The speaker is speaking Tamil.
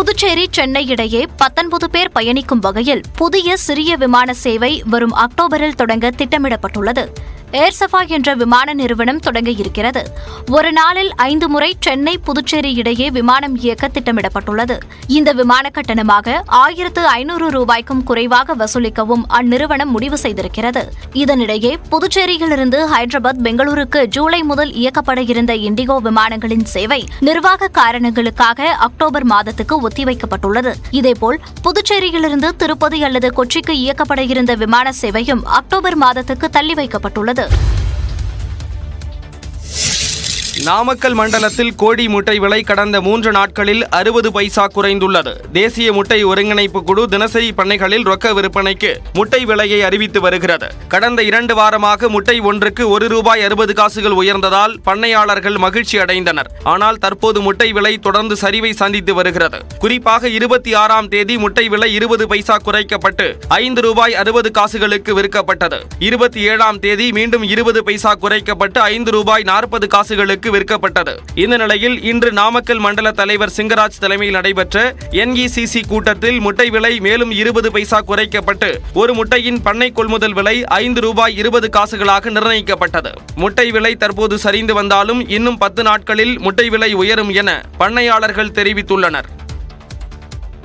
புதுச்சேரி சென்னை இடையே பத்தொன்பது பேர் பயணிக்கும் வகையில் புதிய சிறிய விமான சேவை வரும் அக்டோபரில் தொடங்க திட்டமிடப்பட்டுள்ளது. ஏர்சஃபா என்ற விமான நிறுவனம் தொடங்க இருக்கிறது. ஒரு நாளில் ஐந்து முறை சென்னை புதுச்சேரி இடையே விமானம் இயக்க திட்டமிடப்பட்டுள்ளது. இந்த விமான கட்டணமாக ஆயிரத்து ஐநூறு ரூபாய்க்கும் குறைவாக வசூலிக்கவும் அந்நிறுவனம் முடிவு செய்திருக்கிறது. இதனிடையே புதுச்சேரியிலிருந்து ஹைதராபாத் பெங்களூருக்கு ஜூலை முதல் இயக்கப்பட இருந்த இண்டிகோ விமானங்களின் சேவை நிர்வாக காரணங்களுக்காக அக்டோபர் மாதத்துக்கு ஒத்திவைக்கப்பட்டுள்ளது. இதேபோல் புதுச்சேரியிலிருந்து திருப்பதி அல்லது கொச்சிக்கு இயக்கப்பட இருந்த விமான சேவையும் அக்டோபர் மாதத்துக்கு தள்ளி வைக்கப்பட்டுள்ளது 的 நாமக்கல் மண்டலத்தில் கோடி முட்டை விலை கடந்த மூன்று நாட்களில் அறுபது பைசா குறைந்துள்ளது. தேசிய முட்டை ஒருங்கிணைப்பு குழு தினசரி பண்ணைகளில் ரொக்க விற்பனைக்கு முட்டை விலையை அறிவித்து வருகிறது. கடந்த இரண்டு வாரமாக முட்டை ஒன்றுக்கு ஒரு ரூபாய் அறுபது காசுகள் உயர்ந்ததால் பண்ணையாளர்கள் மகிழ்ச்சி அடைந்தனர். ஆனால் தற்போது முட்டை விலை தொடர்ந்து சரிவை சந்தித்து வருகிறது. குறிப்பாக இருபத்தி ஆறாம் தேதி முட்டை விலை இருபது பைசா குறைக்கப்பட்டு ஐந்து ரூபாய் அறுபது காசுகளுக்கு விற்கப்பட்டது. இருபத்தி ஏழாம் தேதி மீண்டும் இருபது பைசா குறைக்கப்பட்டு ஐந்து ரூபாய் நாற்பது காசுகளுக்கு விற்கப்பட்டது. இந்த நிலையில் இன்று நாமக்கல் மண்டல தலைவர் சிங்கராஜ் தலைமையில் நடைபெற்ற என்இசிசி கூட்டத்தில் முட்டை விலை மேலும் இருபது பைசா குறைக்கப்பட்டு ஒரு முட்டையின் பண்ணை கொள்முதல் விலை ஐந்து ரூபாய் இருபது காசுகளாக நிர்ணயிக்கப்பட்டது. முட்டை விலை தற்போது சரிந்து வந்தாலும் இன்னும் பத்து நாட்களில் முட்டை விலை உயரும் என பண்ணையாளர்கள் தெரிவித்துள்ளனர்.